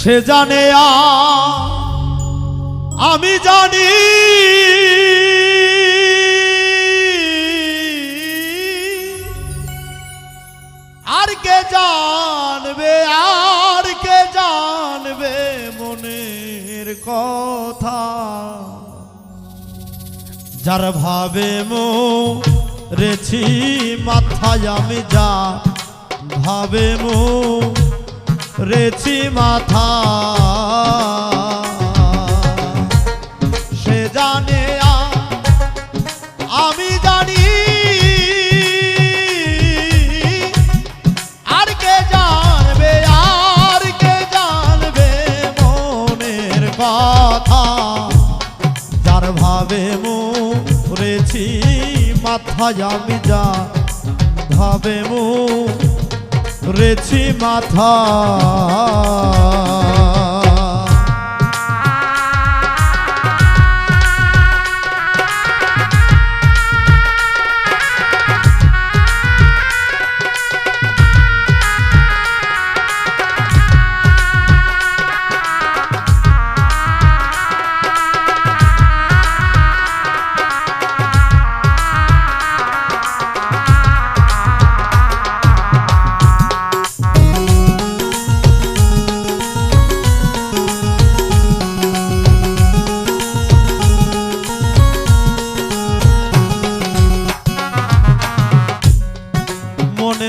সে জানে আমি জানি। আর কে জানবে, আর কে জানবে মনের কথা? যার ভাবে মো রেছি মাথায় আমি যা ভাবে মো রেছি মাথা। সে জানে আমি জানি। আর কে জানবে, আর কে জানবে মনের কথা? যার ভাবে মরেছি মাথায়, আমি যা ভাবে মরেছি মাথা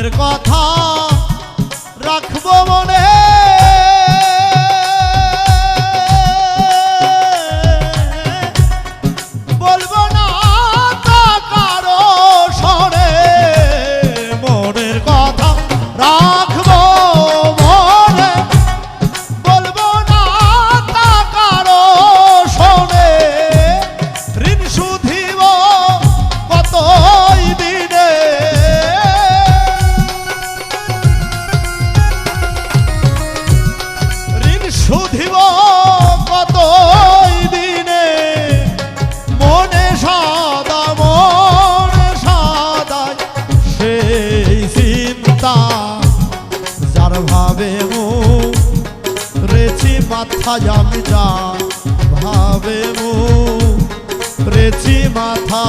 কথা মাথায় আমি যা ভাবে মু রেছি মাথা।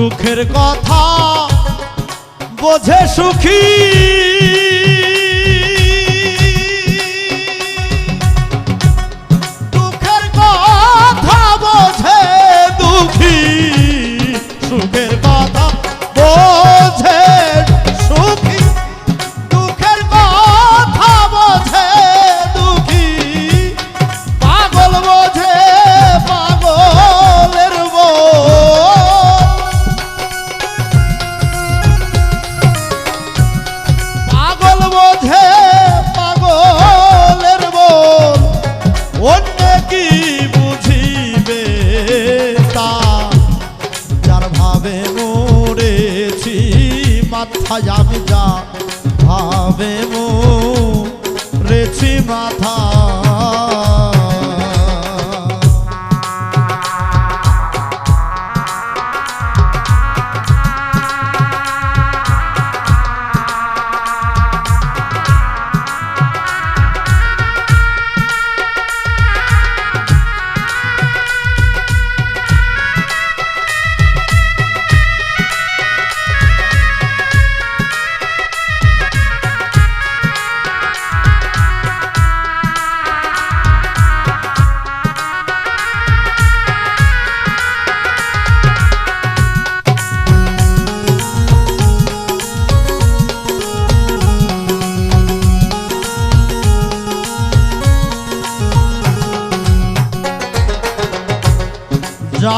সুখের কথা বোঝে সুখী। মাথায় আমি যা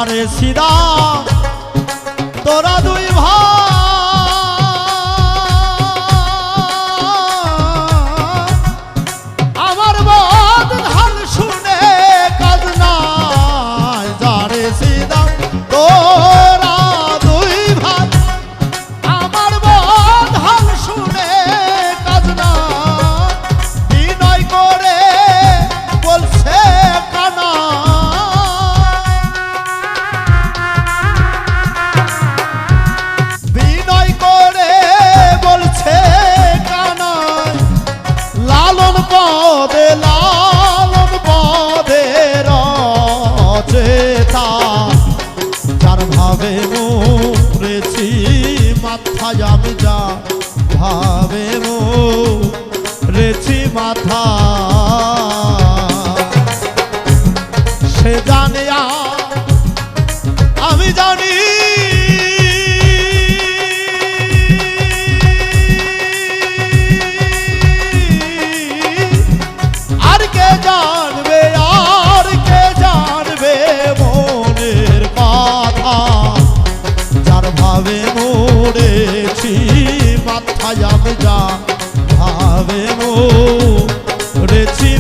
আরে সিদা তোরা দুই ভাই মুছি মাথায় আমি যা ভাবে মো রেছি মাথা পড়েছি মাথায় আমি যা ভাবে রেছি